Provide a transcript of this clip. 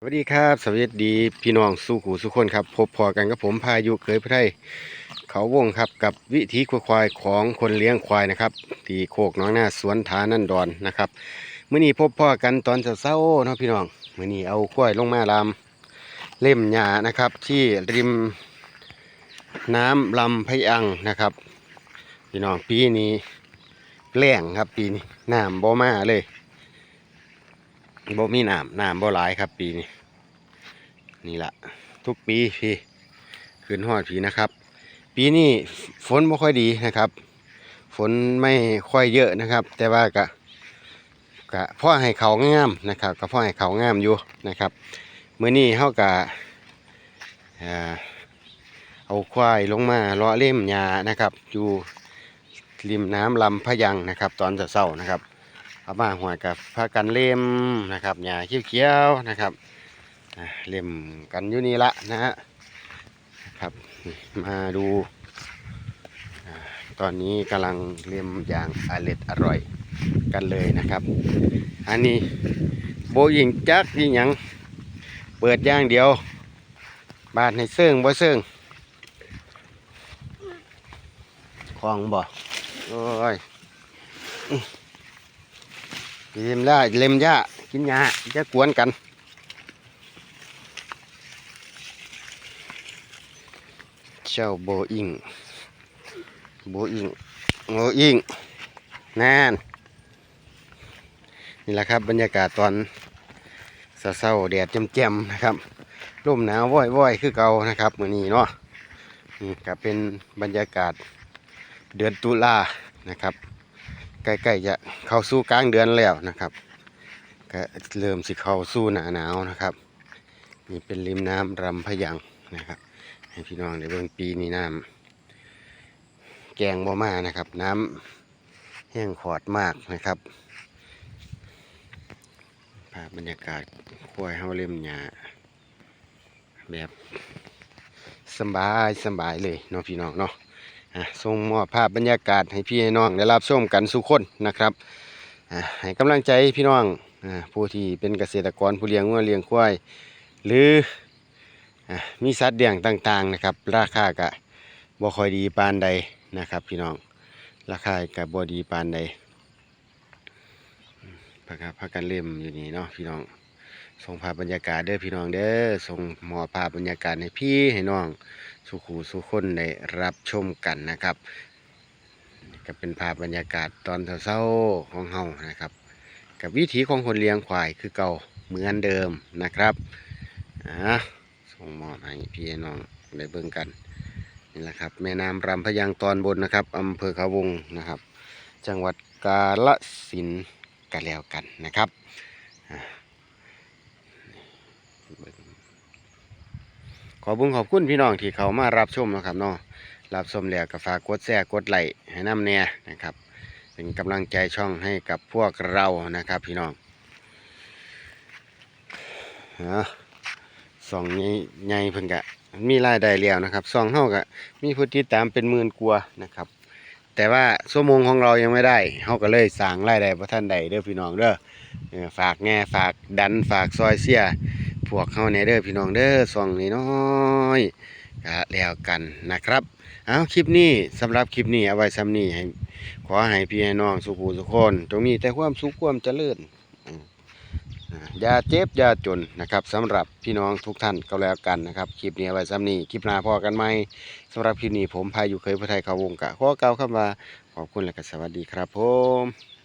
สวัสดีครับสวัสดีพี่น้องสู้หูสุคนครับ พบพอกันกับผมพายุเคยพระไทยเขาวงครับกับวิถีควายของคนเลี้ยงควายนะครับที่โคกหน้องหน้าสวนทานันดอนนะครับเมื้อนี้พบพ่อกันตอนเช้าเนาะพี่น้องเมื้อนี้เอาควายลงมาลามเล่มหญ้านะครับ ที่ริมน้ำลำพยังนะครับ พี่น้องปีนี้แล้งครับปีนี้น้ำบ่มาเลย บ่มีน้ำน้ำบ่หลายครับ ปีนี้นี่ละทุกปีพี่ขึ้นฮอดพี่นะครับ ปีนี้ฝนบ่ค่อยดีนะครับ ฝนไม่ค่อยเยอะนะครับ แต่ว่ากะกะพ่อให้เขางามนะครับก็พ่อให้เขางามอยู่นะครับเมื้อนี้เฮากะเอาควายลงมาเลาะเล่มหญ้านะครับ อยู่ริมน้ำลำพะยังนะครับ ตอนเช้าๆนะครับ เอามาหัวกับพากันเล่มนะครับหญ้าเขียวๆนะครับเล่มกันอยู่นี่ละนะฮะครับมาดูตอนนี้กำลังเล่มอย่างอร่อยอร่อยกันเลยนะครับ อันนี้โบยิงจักยิงหยังเปิดย่างเดียว บาทในเสื่องบ่เสื่องคลองบ่โอ้ย เล็มได้เล็มหญ้ากินหญ้าจะกวนกันเจ้าโบอิงโบอิงโบอิงนั่นนี่แหละครับบรรยากาศตอนเศร้าแดดแจ่มๆนะครับร่มหนาวว่อยๆคือเก่านะครับมือนี้เนาะนี่ก็เป็นบรรยากาศเดือนตุลานะครับ ใกล้ๆจะเข้าสู่กลางเดือนแล้วนะครับ ก็เริ่มสิเข้าสู่หนาหนาวนะครับ นี่เป็นริมน้ำรำพยังนะครับ ให้พี่น้องได้เบิ่งปีนี้น้ำแกงบ่มานะครับ น้ำแห้งขอดมากนะครับภาพบรรยากาศควายเฮาเล่มหญ้าแบบสบายสบายเลยเนาะพี่น้องเนาะ ส่งมอบภาพบรรยากาศให้พี่ให้น้องได้รับชมกันสุกคนนะครับให้กำลังใจพี่น้องผู้ที่เป็นเกษตรกรผู้เลี้ยงวัวเลี้ยงควายหรืออมีสัตว์เลี้ยงต่างๆนะครับ ราคากะบ่ค่อยดีปานใดนะครับ พี่น้องราคากะบ่ดีปานใดพักพักกันเล่มอยู่นี่เนาะพี่น้อง ส่งภาพบรรยากาศเด้อพี่น้องเด้อส่งหมอภาพบรรยากาศให้พี่ให้น้องสุขูสุคนได้รับชมกันนะครับก็เป็นภาพบรรยากาศตอนเช้าๆของเฮานะครับ กับวิถีของคนเลี้ยงควายคือเก่าเหมือนเดิมนะครับอ่าส่งมอบให้พี่น้องได้เบิ่งกันนี่แหละครับแม่น้ำรำพยังตอนบนนะครับอำเภอเขาวงนะครับ จังหวัดกาฬสินกันแล้วกันนะครับอ่าเบิ่ง ขอบุญขอบคุณพี่น้องที่เขามารับชมนะครับเนาะรับชมแล้วก็ฝากกดแชร์กดไลค์ให้น้ำแน่นะครับ เป็นกำลังใจช่องให้กับพวกเรานะครับ พี่น้องฮะสองใหญ่ใหญ่เพิ่นกะมีรายได้แล้วนะครับสองเฮากะมีผู้ติดตามเป็นหมื่นกว่านะครับ แต่ว่าชั่วโมงของเรายังไม่ได้เฮาก็เลยสั่งรายได้บ่ทันใดเด้อพี่น้องเด้อฝากแง่ฝากดันฝากซอยเสีย พวกเขาในเด้อพี่น้องเด้อส่องน้อยก็แล้วกันนะครับ เอาคลิปนี้สำหรับคลิปนี้เอาไว้ซ้ำนี้ให้ขอให้พี่ให้น้องสุขูสุขคนจงมีแต่ความสุขความเจริญอืมอ่าอย่าเจ็บอย่าจนนะครับสำหรับพี่น้องทุกท่านก็แล้วกันนะครับคลิปนี้เอาไว้ซ้ำนี้คลิปหน้าพอกันไหมสำหรับคลิปนี้ผมพายุเคยพระไทยเขาวงกะขอเก่าวคำว่าขอบคุณและก็สวัสดีครับผม